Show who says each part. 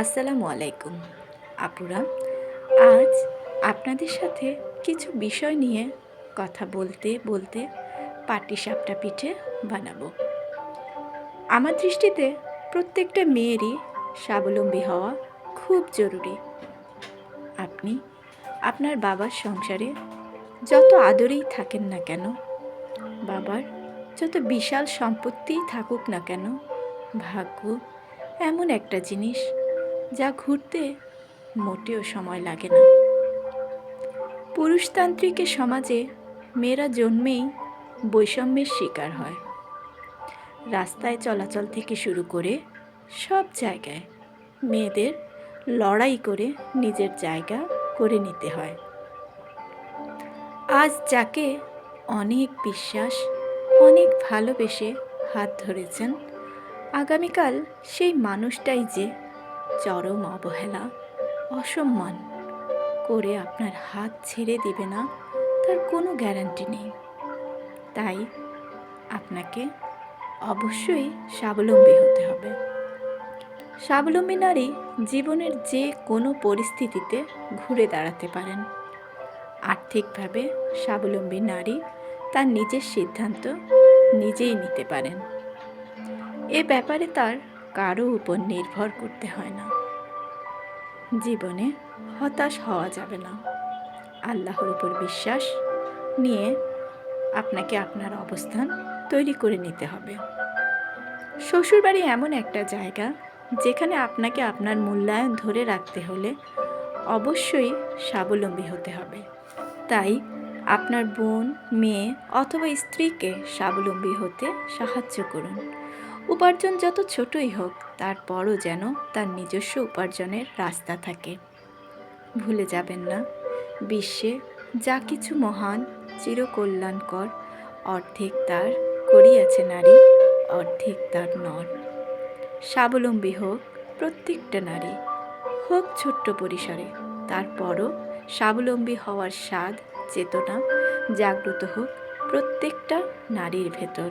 Speaker 1: আসসালামু আলাইকুম। আপুরা, আজ আপনাদের সাথে কিছু বিষয় নিয়ে কথা বলতে বলতে পাটিসাপটা পিঠে বানাবো। আমার দৃষ্টিতে প্রত্যেকটা মেয়েরই স্বাবলম্বী হওয়া খুব জরুরি। আপনি আপনার বাবার সংসারে যত আদরেই থাকেন না কেন, বাবার যত বিশাল সম্পত্তিই থাকুক না কেন, ভাগ্য এমন একটা জিনিস যা ঘুরতে মোটেও সময় লাগে না। পুরুষতান্ত্রিকের সমাজে মেয়েরা জন্মেই বৈষম্যের শিকার হয়। রাস্তায় চলাচল থেকে শুরু করে সব জায়গায় মেয়েদের লড়াই করে নিজের জায়গা করে নিতে হয়। আজ যাকে অনেক বিশ্বাস, অনেক ভালোবেসে হাত ধরেছেন, আগামীকাল সেই মানুষটাই যে চরম অবহেলা, অসম্মান করে আপনার হাত ছেড়ে দিবে না, তার কোনো গ্যারান্টি নেই। তাই আপনাকে অবশ্যই স্বাবলম্বী হতে হবে। স্বাবলম্বী নারী জীবনের যে কোনো পরিস্থিতিতে ঘুরে দাঁড়াতে পারেন। আর্থিকভাবে স্বাবলম্বী নারী তার নিজের সিদ্ধান্ত নিজেই নিতে পারেন। এ ব্যাপারে তার কারও উপর নির্ভর করতে হয় না। জীবনে হতাশ হওয়া যাবে না। আল্লাহর উপর বিশ্বাস নিয়ে আপনাকে আপনার অবস্থান তৈরি করে নিতে হবে। শ্বশুরবাড়ি এমন একটা জায়গা যেখানে আপনাকে আপনার মূল্যায়ন ধরে রাখতে হলে অবশ্যই স্বাবলম্বী হতে হবে। তাই আপনার বোন, মেয়ে অথবা স্ত্রীকে স্বাবলম্বী হতে সাহায্য করুন। উপার্জন যত ছোটই হোক, তারপরও যেন তার নিজস্ব উপার্জনের রাস্তা থাকে। ভুলে যাবেন না, বিশ্বে যা কিছু মহান, চিরকল্যাণকর, অর্ধেক তার করিয়াছে নারী, অর্ধেক তার নর। স্বাবলম্বী হোক প্রত্যেকটা নারী, হোক ছোট্ট পরিসরে, তারপরও স্বাবলম্বী হওয়ার স্বাদ, চেতনা জাগ্রত হোক প্রত্যেকটা নারীর ভেতর।